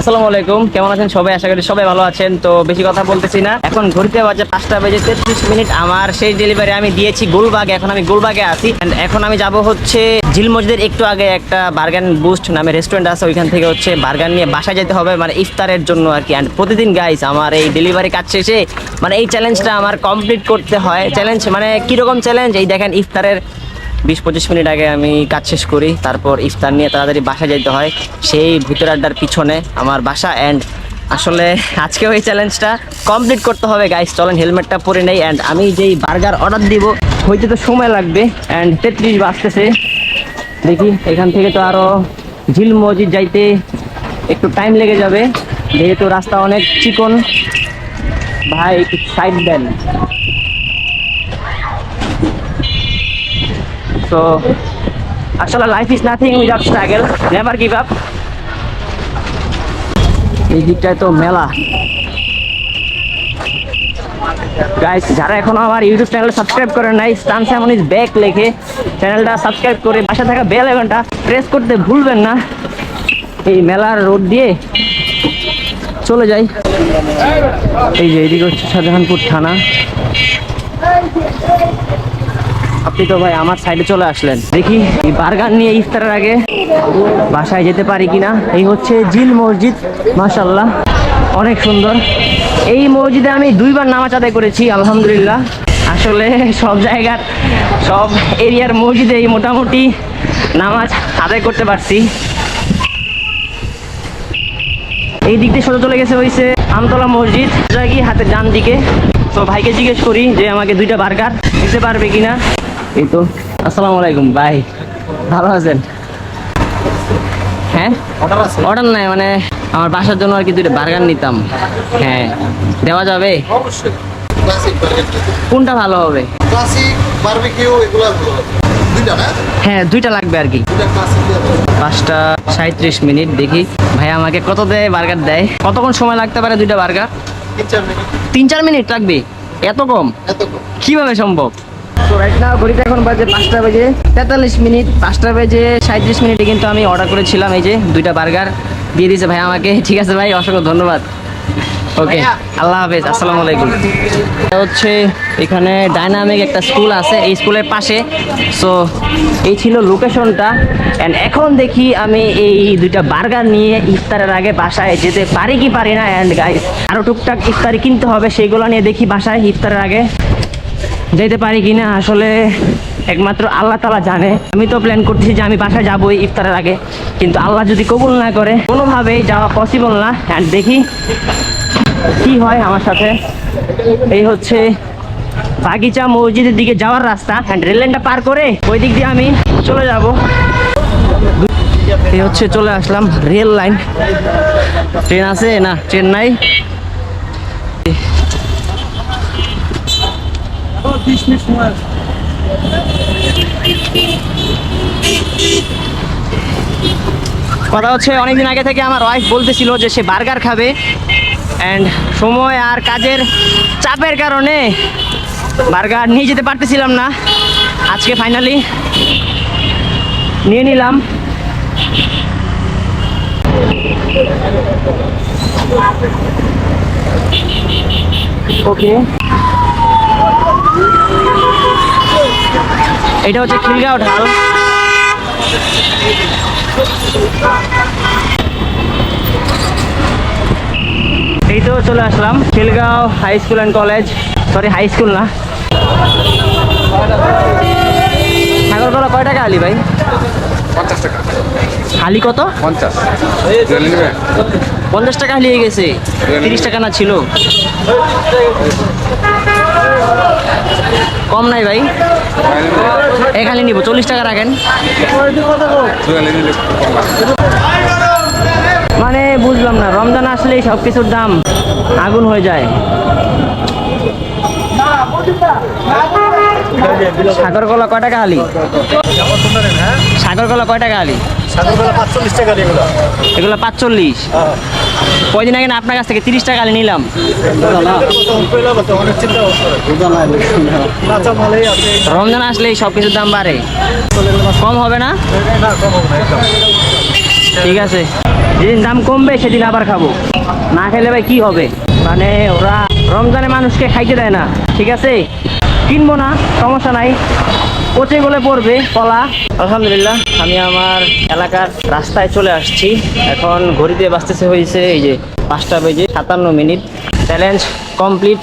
আসসালামু আলাইকুম, কেমন আছেন সবাই? আশা করি সবাই ভালো আছেন। তো বেশি কথা বলতেছি না। এখন ঘুরতে বাজে পাঁচটা বেজে তেত্রিশ মিনিট। আমার সেই ডেলিভারি আমি দিয়েছি গোলবাগে। এখন আমি গোলবাগে আছি। এখন আমি যাব হচ্ছে ঝিল মসজিদের একটু আগে একটা বার্গান বুস্ট নামে রেস্টুরেন্ট আছে। ওইখান থেকে হচ্ছে বার্গান নিয়ে বাসায় যেতে হবে। মানে ইফতারের জন্য আর কি। অ্যান্ড প্রতিদিন গাইস আমার এই ডেলিভারি কাজ শেষে মানে এই চ্যালেঞ্জটা আমার কমপ্লিট করতে হয়। চ্যালেঞ্জ মানে কীরকম চ্যালেঞ্জ এই দেখেন ইফতারের বিশ পঁচিশ মিনিট আগে আমি কাজ শেষ করি, তারপর ইফতার নিয়ে তাড়াতাড়ি বাসা যেতে হয়। সেই ভূতের আড্ডার পিছনে আমার বাসা অ্যান্ড আসলে আজকে ওই চ্যালেঞ্জটা কমপ্লিট করতে হবে গাইস চলেন হেলমেটটা পরে নেই অ্যান্ড আমি যেই বার্গার অর্ডার দিব, হইতে তো সময় লাগবে অ্যান্ড তেত্রিশ বাজতেছে। দেখি, এখান থেকে তো আরও ঝিল মসজিদ যাইতে একটু টাইম লেগে যাবে, যেহেতু রাস্তা অনেক চিকন। ভাই, একটু সাইড দেন। So, আসলে life is nothing without struggle never give up এই দিকটায় তো মেলা। গাইস যারা এখনও আমার ইউটিউব চ্যানেল সাবস্ক্রাইব করেন নাই স্টান স্যামন ইজ ব্যাক লেখে। চ্যানেলটা সাবস্ক্রাইব করে পাশে থাকা বেল আইকনটা প্রেস করতে ভুলবেন না। এই মেলার রোড দিয়ে চলে যাই। এই যে এদিকে হচ্ছে শাহজাহানপুর থানা। আপনি তো ভাই আমার সাইডে চলে আসলেন। দেখি, এই বার্গার নিয়ে ইফতারের আগে বাসায় যেতে পারি কিনা। এই হচ্ছে জিল মসজিদ মাসাল্লাহ অনেক সুন্দর। এই মসজিদে আমি দুইবার নামাজ আদায় করেছি, আলহামদুলিল্লাহ। আসলে সব জায়গার, সব এরিয়ার মসজিদে এই মোটামুটি নামাজ আদায় করতে পারছি। এই দিক দিয়ে সোজা চলে গেছে হয়েছে আমতলা মসজিদ। সোজা গিয়ে হাতের ডান দিকে। তো ভাইকে জিজ্ঞেস করি যে আমাকে দুইটা বার্গার দিতে পারবে কিনা। এই তো আসসালামু আলাইকুম ভাই। ভালো আছেন? হ্যাঁ? অর্ডার নাই মানে আমার বাসার জন্য আর কি দুইটা বার্গার নিতাম। হ্যাঁ দেওয়া যাবে? কোনটা ভালো হবে? ক্লাসিক বারবিকিউ এগুলো ভালো দুইটা না? হ্যাঁ দুইটা লাগবে আর কি। পাঁচটা সাঁত্রিশ মিনিট দেখি। ভাই আমাকে কত দেয় বার্গার দেয়? কতক্ষণ সময় লাগতে পারে দুইটা বার্গার? তিন চার মিনিট লাগবে? এত কম? এত কম। কীভাবে সম্ভব? তো রাইট না এখন বাজে পাঁচটা বেজে তেতাল্লিশ মিনিট, পাঁচটা বেজে সাঁত্রিশ মিনিটে কিন্তু আমি অর্ডার করেছিলাম, এই যে দুইটা বার্গার দিয়ে দিয়েছে ভাই আমাকে। ঠিক আছে ভাই, অসংখ্য ধন্যবাদ। ওকে আল্লাহ হাফেজ, আসসালামু আলাইকুম। এটা হচ্ছে এখানে ডাইনামিক একটা স্কুল আছে, এই স্কুলের পাশে। সো এই ছিল লোকেশনটা অ্যান্ড এখন দেখি আমি এই দুইটা বার্গার নিয়ে ইফতারের আগে বাসায় যেতে পারি কি পারি না। অ্যান্ড গাইস আরও টুকটাক ইফতারি কিনতে হবে সেইগুলো নিয়ে দেখি বাসায় ইফতারের আগে। যেতে পারি কিনা আসলে একমাত্র আল্লাহ তালা জানে। আমি তো প্ল্যান করতেছি যে আমি বাসায় যাবোই ইফতারের আগে। কিন্তু আল্লাহ যদি কবুল না করে, কোনোভাবেই যাওয়া পসিবল না। অ্যান্ড দেখি কি হয় আমার সাথে। এই হচ্ছে বাগিচা মসজিদের দিকে যাওয়ার রাস্তা। অ্যান্ড রেল লাইনটা পার করে ওই দিক দিয়ে আমি চলে যাব। এই হচ্ছে চলে আসলাম রেল লাইন ট্রেন আছে না? ট্রেন নাই? কথা হচ্ছে, অনেকদিন আগে থেকে আমার ওয়াইফ বলতেছিল যে সে বার্গার খাবে। অ্যান্ড সময় আর কাজের চাপের কারণে বার্গার নিয়ে যেতে পারতেছিলাম না। আজকে ফাইনালি নিয়ে নিলাম। ওকে এটা হচ্ছে খিলগাঁও ঢাল। এই তো চলে আসলাম Khilgaon high school and college sorry high school না। সাগরতলা কয় টাকা আলি ভাই? পঞ্চাশ টাকা। হালি কত? পঞ্চাশ। পঞ্চাশ টাকা হালিয়ে গেছে। তিরিশ টাকা না ছিল। কম নাই ভাই। এখানে হালি নিব, চল্লিশ টাকা রাখেন। মানে বুঝলাম না, রমজান আসলেই সব কিছুর দাম আগুন হয়ে যায়। সাগর কলা কয় টাকা আলি সাগর কলা কয় টাকা আলি? পাঁচচল্লিশ টাকা এগুলো। এগুলো পাঁচচল্লিশ। কয়দিন আগে না আপনার কাছ থেকে তিরিশ টাকা আলি নিলাম? রমজান আসলেই সব কিছুর দাম বাড়ে। কম হবে না? ঠিক আছে। যেদিন দাম কমবে সেদিন আবার খাব। না খেলে ভাই কি হবে? মানে ওরা রমজানে মানুষকে খাইতে দেয় না। ঠিক আছে? কিনবো না সমস্যা নাই। পচে গলে পড়বে? কলা? আলহামদুলিল্লাহ, আমি আমার এলাকার রাস্তায় চলে আসছি। এখন ঘড়িতে বাঁচতেছে হয়েছে এই যে পাঁচটা বেজে সাতান্ন মিনিট। Challenge complete